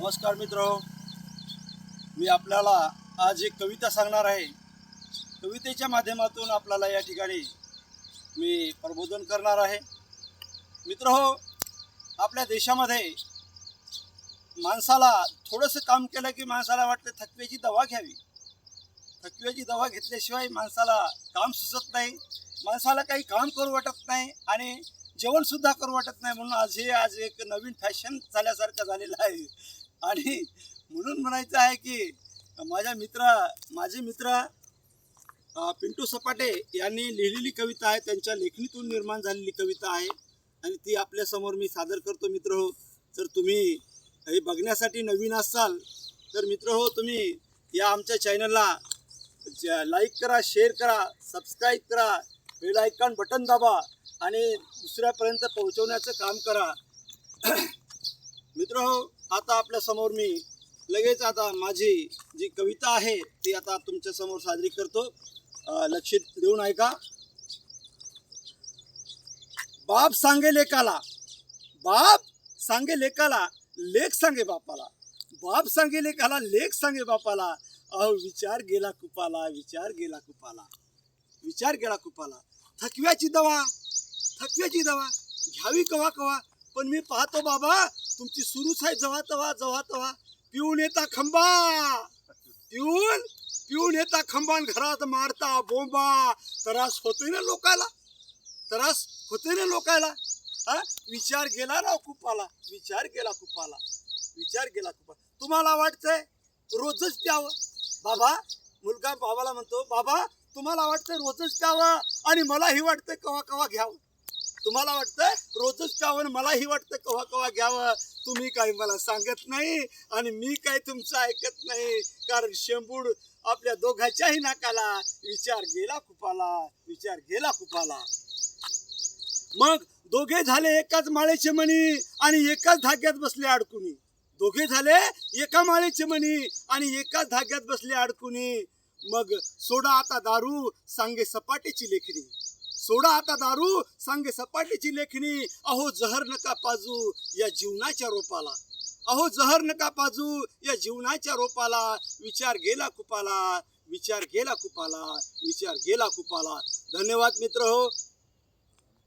नमस्कार मित्र. मी आपल्याला आज एक कविता सांगणार आहे. कवितेच्या माध्यमातून आपल्याला या ठिकाणी मी प्रबोधन करणार आहे. मित्र हो आपल्या देशामध्ये माणसाला थोडंसं काम केलं की माणसाला वाटतं थकव्याची दवा घ्यावी. थकव्याची दवा घेतल्याशिवाय माणसाला काम सुचत नाही. माणसाला काही काम करू वाटत नाही आणि जेवणसुद्धा करू वाटत नाही म्हणून आज हे आज एक नवीन फॅशन झाल्यासारखं झालेलं आहे. आणि म्हणून म्हणायचं आहे की माझ्या मित्र माझे मित्र पिंटू सपाटे यांनी लिहिलेली कविता आहे. त्यांच्या लेखणीतून निर्माण झालेली कविता आहे. आणि ती आपल्यासमोर मी सादर करतो मित्र हो. जर तुम्ही हे बघण्यासाठी नवीन असाल तर मित्र हो तुम्ही या आमच्या चॅनलला लाईक करा शेअर करा सबस्क्राईब करा बेल आयकॉन बटन दाबा आणि दुसऱ्यापर्यंत पोहोचवण्याचं काम करा. मित्र हो आता आपल्यासमोर मी. लगेच आता माझी जी कविता आहे ती आता तुमच्यासमोर साजरी करतो. लक्षित देऊन ऐका. बाप सांगे लेकाला. बाप सांगे लेकाला लेख सांगे बापाला. बाप सांगे लेकाला लेख सांगे बापाला. अहो विचार गेला कुपाला विचार गेला कुपाला. विचार गेला कुपाला. थकव्याची दवा थकव्याची दवा. घ्यावी कवा कवा पण मी पाहतो बाबा तुमची सुरूच आहे जवा तवा जवा तवा पिऊन येता खंबा. पिऊन पिऊन येता खंबान घरात मारता बोंबा. त्रास होतोय ना लोकाला? त्रास होतोय ना लोकाला? हा? विचार गेला ना कुपाला? विचार गेला कुपाला? विचार गेला कुपाला. तुम्हाला वाटतंय रोजच प्यावं? बाबा मुलगा बाबाला म्हणतो बाबा तुम्हाला वाटतंय रोजच प्यावं? आणि मलाही वाटतंय कवा कवा घ्यावं? तुम्हाला वाटतं रोजच कावन मलाही वाटतं कवा कवा घ्यावं. तुम्ही काही मला सांगत नाही आणि मी काही तुमचं ऐकत नाही. कारण शेंबूड आपल्या दोघांच्याही नाकाला विचार गेला कुपाला विचार गेला कुपाला. मग दोघे झाले एकाच माळेचे मणी आणि एकाच धाग्यात बसले अडकुनी दोघे झाले एका माळेचे मणी आणि एकाच धाग्यात बसले अडकुनी मग सोडा आता दारू सांगे सपाटीची लेखणी सोडा आता दारू. सांगे सपाटीची लेखणी अहो जहर नका पाजू या जीवनाच्या रोपाला. अहो जहर नका पाजू या जीवनाच्या रोपाला. विचार गेला कुपाला विचार गेला कुपाला विचार गेला कुपाला. धन्यवाद मित्र हो.